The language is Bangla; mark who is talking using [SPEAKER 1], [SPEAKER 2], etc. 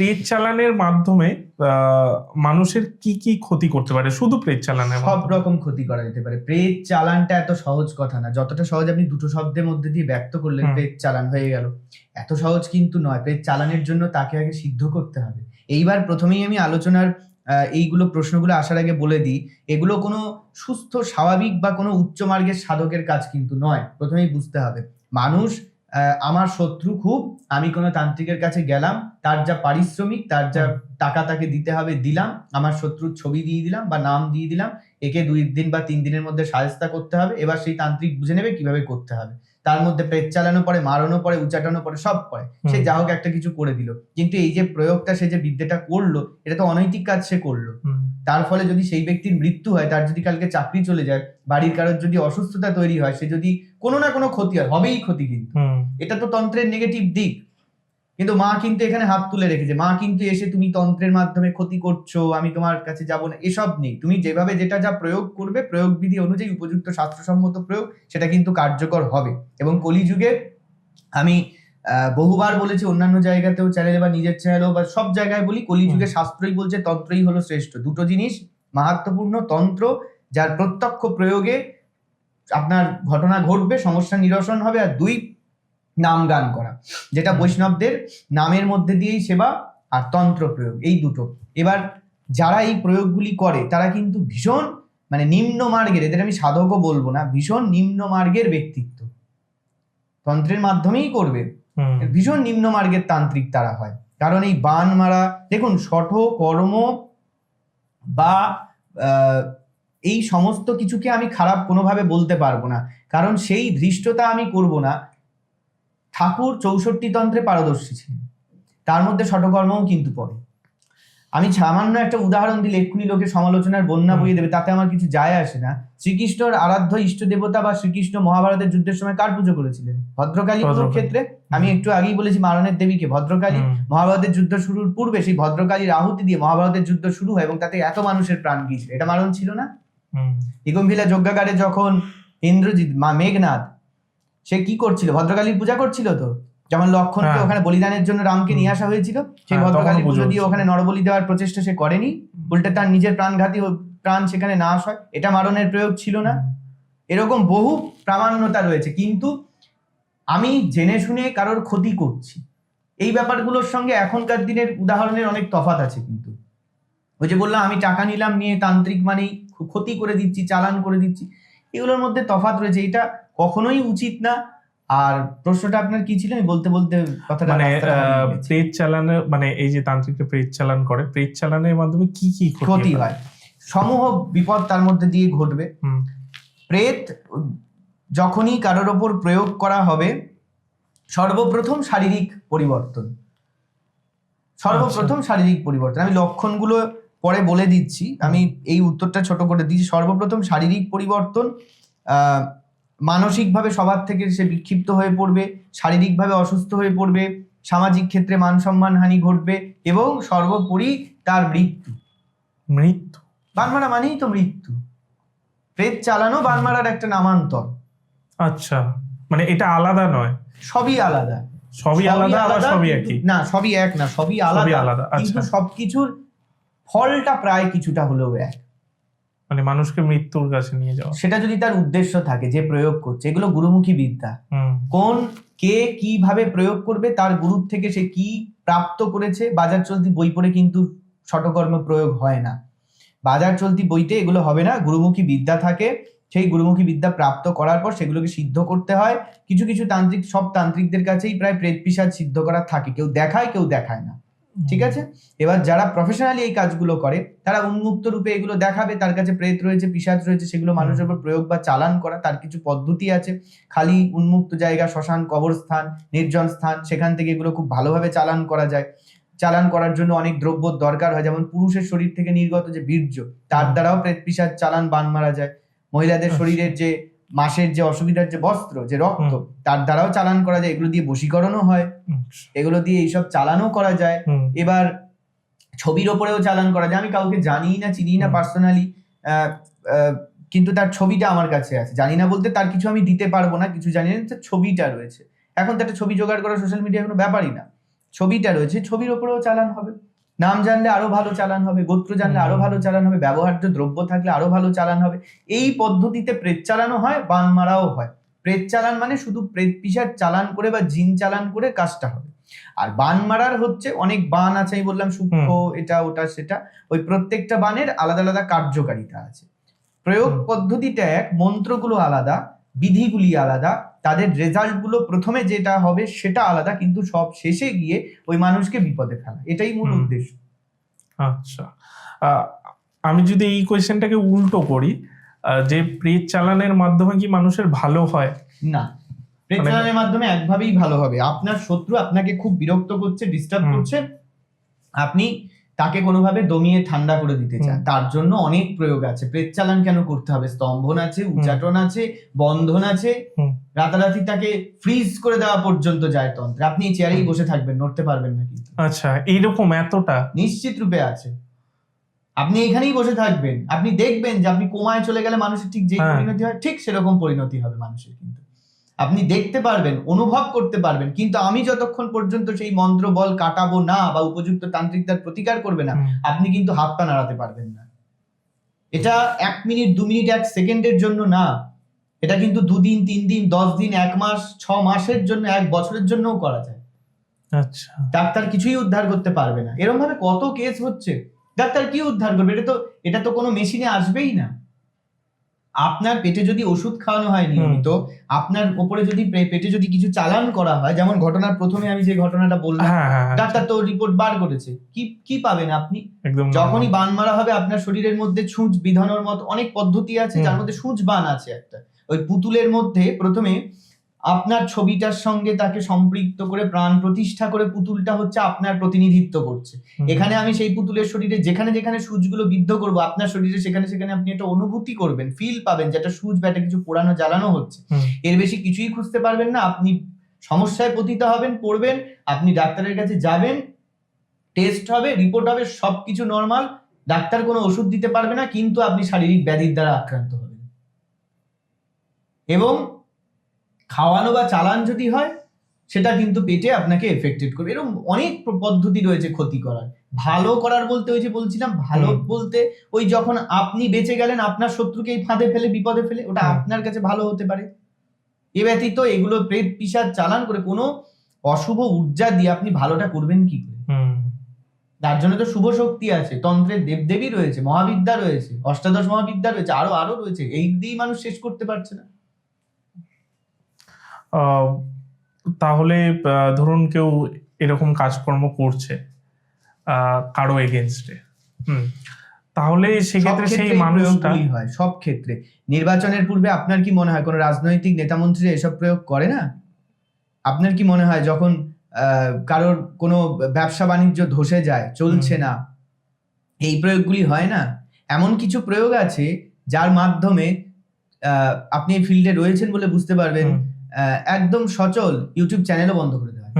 [SPEAKER 1] প্রেত চালানের মাধ্যমে মানুষের কি কি ক্ষতি করতে পারে? শুধু প্রেত চালানের
[SPEAKER 2] সব রকম ক্ষতি করা যেতে পারে। প্রেত চালানটা এত সহজ কথা না। যতটা সহজ আপনি দুটো শব্দের মধ্যে দিয়ে ব্যক্ত করলেন। প্রেত চালান হয়ে গেল। এত সহজ কিন্তু নয়। প্রেত চালানের জন্য তাকে আগে সিদ্ধ করতে হবে। এইবার প্রথমেই আমি আলোচনার এইগুলো প্রশ্নগুলো আসার আগে বলে দিই এগুলো কোনো সুস্থ স্বাভাবিক বা কোনো উচ্চ মার্গের সাধকের কাজ কিন্তু নয়। প্রথমেই বুঝতে হবে। মানুষ আমার শত্রু খুব আমি কোনো তান্ত্রিকের কাছে গেলাম তার যা পারিশ্রমিক তার যা টাকা তাকে দিতে হবে দিলাম আমার শত্রুর ছবি দিয়ে দিলাম বা নাম দিয়ে দিলাম একে দুই দিন বা তিন দিনের মধ্যে সাজেস্তা করতে হবে এবার সেই তান্ত্রিক বুঝে নেবে কীভাবে করতে হবে। তার মধ্যে পেট চালানো পরে মারানো পরে উচাটানো পরে সব পরে সে যা হোক একটা কিছু করে দিল। কিন্তু এই যে প্রয়োগটা সে যে বিদ্যাটা করল এটা তো অনৈতিক কাজ সে করল। তার ফলে যদি সেই ব্যক্তির মৃত্যু হয় তার যদি কালকে চাকরি চলে যায় বাড়ির কারোর যদি অসুস্থতা তৈরি হয় সে যদি কোনো না কোনো ক্ষতি হয় হবেই ক্ষতি কিন্তু। এটা তো তন্ত্রের নেগেটিভ দিক। কিন্তু মা কিন্তু এখানে হাত তুলে রেখেছে। মা কিন্তু এসে তুমি তন্ত্রের মাধ্যমে ক্ষতি করছ আমি তোমার কাছে যাব না এসব নেই। তুমি যেভাবে যেটা যা প্রয়োগ করবে প্রয়োগ বিধি অনুযায়ী উপযুক্ত শাস্ত্রসম্মত প্রয়োগ সেটা কিন্তু কার্যকর হবে। এবং কলিযুগে আমি বহুবার বলেছি অন্যান্য জায়গাতেও চ্যানেলে বা নিজের চ্যানেলেও বা সব জায়গায় বলি কলিযুগে শাস্ত্রই বলছে তন্ত্রই হলো শ্রেষ্ঠ। দুটো জিনিস মাহাত্মপূর্ণ তন্ত্র যার প্রত্যক্ষ প্রয়োগে আপনার ঘটনা ঘটবে সমস্যা নিরসন হবে আর দুই নাম গান করা যেটা বৈষ্ণবদের নামের মধ্যে দিয়েই সেবা আর তন্ত্র প্রয়োগ এই দুটো। এবার যারা এই প্রয়োগগুলি করে তারা কিন্তু ভীষণ মানে নিম্ন মার্গের এদের আমি সাধকও বলব না ভীষণ নিম্ন মার্গের ব্যক্তিত্ব। তন্ত্রের মাধ্যমেই করবে। ভীষণ নিম্ন মার্গের তান্ত্রিক তারা হয়। কারণ এই বান মারা দেখুন শঠ কর্ম বা আহ, এই সমস্ত কিছুকে আমি খারাপ কোনোভাবে বলতে পারব না। কারণ সেই ধৃষ্টতা আমি করব না ঠাকুর চৌষট্টি তন্ত্রে পারদর্শী ছিলেন। তার মধ্যে শঠকর্মও কিন্তু পড়ে। আমি সামান্য একটা উদাহরণ দিলে এক্ষুনি লোকে সমালোচনার বন্যা। বইয়ে দেবে তাতে আমার কিছু যায় আসে না। শ্রীকৃষ্ণর আরাধ্য ইষ্ট দেবতা বা শ্রীকৃষ্ণ মহাভারতের যুদ্ধের সময় কার পুজো করেছিলেন? ভদ্রকালী
[SPEAKER 1] ভদ্রকালী।
[SPEAKER 2] ক্ষেত্রে? আমি একটু আগেই বলেছি মারণের দেবীকে। ভদ্রকালী মহাভারতের যুদ্ধ শুরুর পূর্বে সেই ভদ্রকালীর আহুতি দিয়ে মহাভারতের যুদ্ধ শুরু হয় এবং তাতে এত মানুষের প্রাণ গিয়েছিল। এটা মারণ ছিল না?
[SPEAKER 1] হুম,
[SPEAKER 2] নিগমভিলা যজ্ঞাগারে যখন ইন্দ্রজিৎ মা মেঘনাথ সে কি করছিল? ভদ্রকালীর পূজা করছিল তো? যখন লক্ষণকে
[SPEAKER 1] হ্যাঁ।
[SPEAKER 2] ওখানে বলিদানের জন্য রামকে নিয়ে আসা হয়েছিল। সেই
[SPEAKER 1] হ্যাঁ,
[SPEAKER 2] ভদ্রকালী
[SPEAKER 1] পুজো
[SPEAKER 2] পুজো দিয়ে ওখানে নরবলি দেওয়ার প্রচেষ্টা সে করেনি। উল্টে তার নিজের প্রাণঘাতী প্রাণ সেখানে নাশ হয়। এটা মারণের প্রয়োগ ছিল না। এরকম বহু প্রামাণ্যতা রয়েছে। কিন্তু আমি জেনে শুনে কারোর ক্ষতি করছি। এই ব্যাপারগুলোর সঙ্গে এখনকার দিনের উদাহরণের অনেক তফাত আছে কিন্তু। ওই যে বললাম আমি টাকা নিলাম নিয়ে তান্ত্রিক মানেই ক্ষতি করে দিচ্ছি চালান করে দিচ্ছি। এগুলোর মধ্যে তফাত রয়েছে। এটা কখনোই উচিত না। আর প্রশ্নটা আপনার কি ছিল? আমি বলতে বলতে কথাটা
[SPEAKER 1] মানে প্রেত চালানের মানে এই যে তান্ত্রিকরা প্রেত চালান করে প্রেত চালানের মাধ্যমে কি কি
[SPEAKER 2] ক্ষতি হয়? সমূহ বিপদ তার মধ্যে দিয়ে ঘটবে। প্রেত যখনই কারোর ওপর প্রয়োগ করা হবে সর্বপ্রথম শারীরিক পরিবর্তন। সর্বপ্রথম শারীরিক পরিবর্তন। আমি লক্ষণগুলো পরে বলে দিচ্ছি। আমি এই উত্তরটা ছোট করে দিচ্ছি। সর্বপ্রথম শারীরিক পরিবর্তন আহ, মানসিকভাবে সবার থেকে সে বিক্ষিপ্ত হয়ে পড়বে শারীরিকভাবে অসুস্থ হয়ে পড়বে সামাজিক ক্ষেত্রে মান সম্মান হানি ঘটবে এবং সর্বোপরি তার মৃত্যু।
[SPEAKER 1] মৃত্যু?
[SPEAKER 2] বানমারা মানেই তো মৃত্যু। প্রেত চালানো বানমারার একটা নামান্তর।
[SPEAKER 1] আচ্ছা মানে এটা আলাদা নয়?
[SPEAKER 2] সবই আলাদা।
[SPEAKER 1] সবই আলাদা আবার সবই একই?
[SPEAKER 2] না সবই এক না সবই
[SPEAKER 1] সবই
[SPEAKER 2] আলাদা।
[SPEAKER 1] আলাদা
[SPEAKER 2] কিন্তু
[SPEAKER 1] আচ্ছা।
[SPEAKER 2] সবকিছুর ফলটা প্রায় কিছুটা হলেও এক।
[SPEAKER 1] মানে মানুষকে মৃত্যুর কাছে নিয়ে যাওয়া।
[SPEAKER 2] সেটা যদি তার উদ্দেশ্য থাকে যে প্রয়োগ করছে এগুলো গুরুমুখী বিদ্যা। কোন কে কীভাবে প্রয়োগ করবে তার গুরুর থেকে সে কি প্রাপ্ত করেছে বাজার চলতি বই পড়ে কিন্তু শটকর্ম প্রয়োগ হয় না। বাজার চলতি বইতে এগুলো হবে না গুরুমুখী বিদ্যা থাকে। সেই গুরুমুখী বিদ্যা প্রাপ্ত করার পর সেগুলোকে সিদ্ধ করতে হয়। কিছু কিছু তান্ত্রিক সব তান্ত্রিকদের কাছেই প্রায় প্রেত পিসাজ সিদ্ধ করা থাকে। কেউ দেখায় কেউ দেখায় না। ঠিক আছে? এবার যারা প্রফেশনালি এই কাজগুলো করে তারা উন্মুক্ত রূপে এগুলো দেখাবে তার কাছে প্রেত রয়েছে পিসাচ রয়েছে সেগুলো মানুষের উপর প্রয়োগ বা চালান করা তার কিছু পদ্ধতি আছে। খালি উন্মুক্ত জায়গা শ্মশান কবরস্থান নির্জন স্থান সেখান থেকে এগুলো খুব ভালোভাবে চালান করা যায়। চালান করার জন্য অনেক দ্রব্য দরকার হয় যেমন পুরুষের শরীর থেকে নির্গত যে বীর্য তার দ্বারাও প্রেত পিসাচ চালান বান মারা যায়। মহিলাদের
[SPEAKER 1] আচ্ছা।
[SPEAKER 2] শরীরের যে মাসের যে অসুবিধার যে বস্ত্র যে রক্ত তার দ্বারাও চালান করা যায়। এগুলো দিয়ে বশীকরণও হয়। এগুলো দিয়ে এইসব চালানও করা যায়। এবার ছবির ওপরেও চালান করা যায়। আমি কাউকে জানি না চিনি না। পার্সোনালি কিন্তু তার ছবিটা আমার কাছে আছে। জানি না বলতে তার কিছু আমি দিতে পারব না কিছু জানি না তার ছবিটা রয়েছে। এখন তো একটা ছবি জোগাড় করা সোশ্যাল মিডিয়া কোনো ব্যাপারই না। ছবিটা রয়েছে ছবির ওপরেও চালান হবে। নাম জানলে আরও ভালো চালান হবে গোত্র জানলে
[SPEAKER 1] আরও
[SPEAKER 2] ভালো চালান হবে ব্যবহার্য দ্রব্য থাকলে আরও ভালো চালান হবে। এই পদ্ধতিতে প্রেত চালানো হয় বান মারাও হয়। প্রেত চালান মানে শুধু প্রেত পিসার চালান করে বা জিন চালান করে কাজটা হবে। আর বান মারার হচ্ছে অনেক বান আছে আমি বললাম সূক্ষ্ম এটা ওটা সেটা। ওই প্রত্যেকটা বানের আলাদা আলাদা কার্যকারিতা আছে। প্রয়োগ পদ্ধতিটা এক মন্ত্রগুলো আলাদা বিধিগুলি আলাদা তাদের রেজাল্টগুলো প্রথমে যেটা হবে সেটা আলাদা কিন্তু সব শেষে গিয়ে ওই মানুষকে বিপদে ফেলা। এটাই মূল উদ্দেশ্য।
[SPEAKER 1] আচ্ছা। আমি যদি এই কোয়েশ্চেনটাকে উল্টো করি যে প্রেত চালানের মাধ্যমে কি মানুষের ভালো হয়?
[SPEAKER 2] না। প্রেচারণের মাধ্যমে একভাবেই ভালো হবে। আপনার শত্রু আপনাকে খুব বিরক্ত করছে ডিস্টার্ব করছে। আপনি তাকে কোনোভাবে দমিয়ে ঠান্ডা করে দিতে চান। তার জন্য অনেক প্রয়োগ আছে। প্রেত চালান কেন করতে হবে? স্তম্ভন আছে উচ্চাটন আছে বন্ধন আছে। রাতারাতি তাকে ফ্রিজ করে দেওয়া পর্যন্ত যায় তন্ত্রে। আপনি চেয়ারেই বসে থাকবেন নড়তে পারবেন না কিন্তু।
[SPEAKER 1] আচ্ছা এইরকম এতটা?
[SPEAKER 2] নিশ্চিত রূপে আছে। আপনি এখানেই বসে থাকবেন। আপনি দেখবেন যে আপনি কোমায় চলে গেলে মানুষের ঠিক যে
[SPEAKER 1] হ্যাঁ।
[SPEAKER 2] পরিণতি হয় ঠিক সেরকম পরিণতি হবে মানুষের কিন্তু। আপনি দেখতে পারবেন অনুভব করতে পারবেন কিন্তু আমি যতক্ষণ পর্যন্ত সেই মন্ত্র বল কাটাবো না বা উপযুক্ত তান্ত্রিক তার প্রতিকার করবে না
[SPEAKER 1] হুম,
[SPEAKER 2] আপনি কিন্তু হাত পা নাড়াতে পারবেন না। এটা এক মিনিট দু মিনিট এক সেকেন্ডের জন্য না। এটা কিন্তু দুদিন তিন দিন দশ দিন এক মাস ছ মাসের জন্য এক বছরের জন্যও করা যায়।
[SPEAKER 1] আচ্ছা।
[SPEAKER 2] ডাক্তার কিছুই উদ্ধার করতে পারবে না। এরকম ভাবে কত কেস হচ্ছে। ডাক্তার কি উদ্ধার করবে? এটা তো এটা তো কোনো মেশিনে আসবেই না। আপনার পেটে যদি ওষুধ খাওয়ানো হয় নিয়মিত আপনার উপরে যদি পেটে যদি কিছু চালান করা হয় যেমন ঘটনার প্রথমে আমি যে ঘটনাটা বললাম
[SPEAKER 1] হ্যাঁ হ্যাঁ হ্যাঁ,
[SPEAKER 2] ডাক্তার তো রিপোর্ট বার করেছে। কি কি পাবেন আপনি? যখনই বান মারা হবে আপনার শরীরের মধ্যে ছুঁচ বিধানোর মতো অনেক পদ্ধতি আছে যার মধ্যে সূচ বান আছে একটা। ওই পুতুলের মধ্যে প্রথমে আপনার ছবিটার সঙ্গে তাকে সম্পৃক্ত করে প্রাণ প্রতিষ্ঠা করে পুতুলটা হচ্ছে আপনার প্রতিনিধিত্ব করছে। এখানে আমি সেই পুতুলের শরীরে যেখানে যেখানে সূচগুলো বিদ্ধ করব আপনার শরীরে সেখানে সেখানে আপনি একটা অনুভূতি করবেন ফিল পাবেন যে একটা সূচ বা একটা কিছু পোড়ানো জ্বালানো হচ্ছে। এর বেশি কিছুই খুঁজতে পারবেন না আপনি সমস্যায় পতিত হবেন পড়বেন আপনি ডাক্তারের কাছে যাবেন টেস্ট হবে রিপোর্ট হবে সবকিছু নর্মাল ডাক্তার কোনো ওষুধ দিতে পারবে না কিন্তু আপনি শারীরিক ব্যাধির দ্বারা আক্রান্ত হবেন। এবং খাওয়ানো বা চালান যদি হয় সেটা কিন্তু পেটে আপনাকে এফেক্টেড করবে। এরকম অনেক পদ্ধতি রয়েছে ক্ষতি করার। ভালো করার বলতে ওই যে বলছিলাম ভালো বলতে ওই যখন আপনি বেঁচে গেলেন আপনার শত্রুকে এই ফাঁদে ফেলে বিপদে ফেলে ওটা আপনার কাছে ভালো হতে পারে। এ ব্যতীত এগুলো প্রেত পিসার চালান করে কোনো অশুভ ঊর্জা দিয়ে আপনি ভালোটা করবেন কি করে?
[SPEAKER 1] হুম,
[SPEAKER 2] তার জন্য তো শুভ শক্তি আছে। তন্ত্রের দেবদেবী রয়েছে মহাবিদ্যা রয়েছে অষ্টাদশ মহাবিদ্যা রয়েছে আরও আরও রয়েছে। এই দিয়েই মানুষ শেষ করতে পারছে না।
[SPEAKER 1] তাহলে ধরুন কেউ এরকম কাজকর্ম করছে কারও এগেনস্টে হুম। তাহলে সেক্ষেত্রে সেই মানুষটা
[SPEAKER 2] হয় সব ক্ষেত্রে। নির্বাচনের পূর্বে আপনার কি মনে হয়? কোন রাজনৈতিক নেতামন্ত্রী এসব প্রয়োগ করে না? আপনার কি মনে হয় যখন কারোর কোনো ব্যবসা বাণিজ্য ধসে যায় চলছে না এই প্রয়োগগুলি হয় না? এমন কিছু প্রয়োগ আছে যার মাধ্যমে আপনি এই ফিল্ডে রয়েছেন বলে বুঝতে পারবেন। একদম সচল ইউটিউব চ্যানেলও বন্ধ করে দেওয়া